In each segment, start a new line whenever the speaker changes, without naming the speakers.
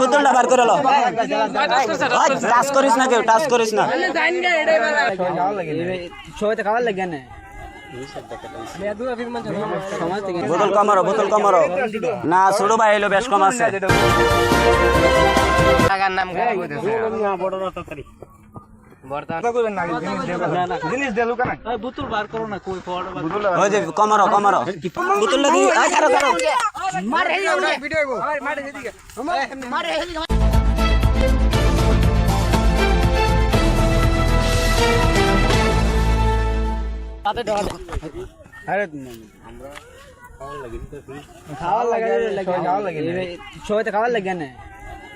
বোতলটা বার করে লো। টাচ করিস না কেউ টাচ করিস না।
সবাই খাবার লাগে না।
বোতল কমারো বোতল কমারো। না ছোট ভাই এলো বেশ কম আছে।
টাকার নাম করে কইতেছে
জিনিস
বুতুল বার করো না কই ফটো
ওই যে কমারো কমারো বোতলটা কি আয়
কারও কারও লাগে
খাওয়ার লাগে
সবাই তো খাবার লাগে না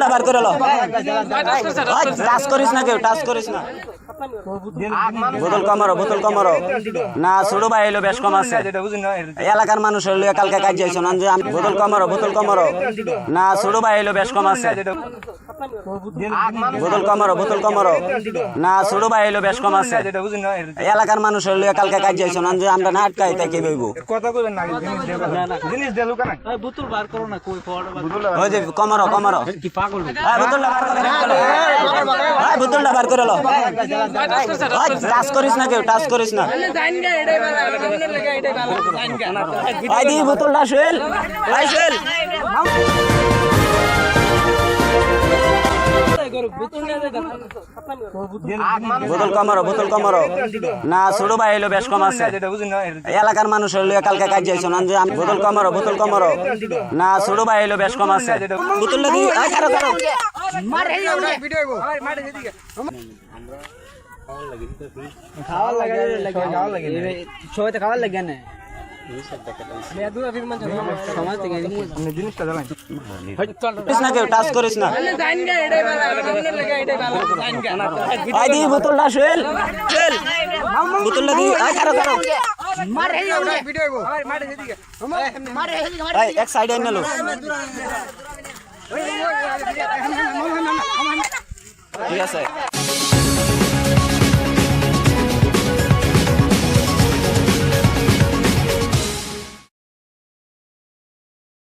হ্যাঁ বার করে লো। করিস না কেউ, টাচ করিস না। বোতল কমারো বোতল কমারো না, ছোট ভাই এলো, বেশ কম আছে। এলাকার মানুষ হইল কালকে কাজ যাইছো না বোতল কমারো বোতল কমারো না, ছোট ভাই এলো, বেশ কম আছে। বোতল কমারো বোতল কমারো। না ছোট ভাই এলো বেশ কম আছে।
না
এলাকার মানুষ হইল কালকে কাজ যাইছো না যে আমরা না আটকাই তাই কে বইব?
কথা কইবেন না জিনিস দেলু জিনিস দেলু কেন
বুতুল বার করো না কই ফটো
ওই যে কমারো কমারো।
কি পাগল
হ্যাঁ বোতলটা বার করে হ্যাঁ বোতলটা বার করে লো। টাচ করিস না কেউ টাচ করিস না। আই দি বোতলটা শুয়েল আই শুয়েল বোতল কমারো বোতল কমারো। না ছোট ভাই এলো বেশ কম আছে। এলাকার মানুষ হইল কালকে কাজ যাইছো না আমি বোতল কমারো বোতল কমারো। না ছোট ভাই এলো বেশ কম আছে। বোতলটা কি কারও কারও
খাবার লাগে
খাওয়ার লাগে।
সবাই তো খাবার লাগে না।
টাচ করিস না আই দি বোতলটা শুয়েল শুয়েল বোতলটা কারও কারও এক সাইডে ঠিক আছে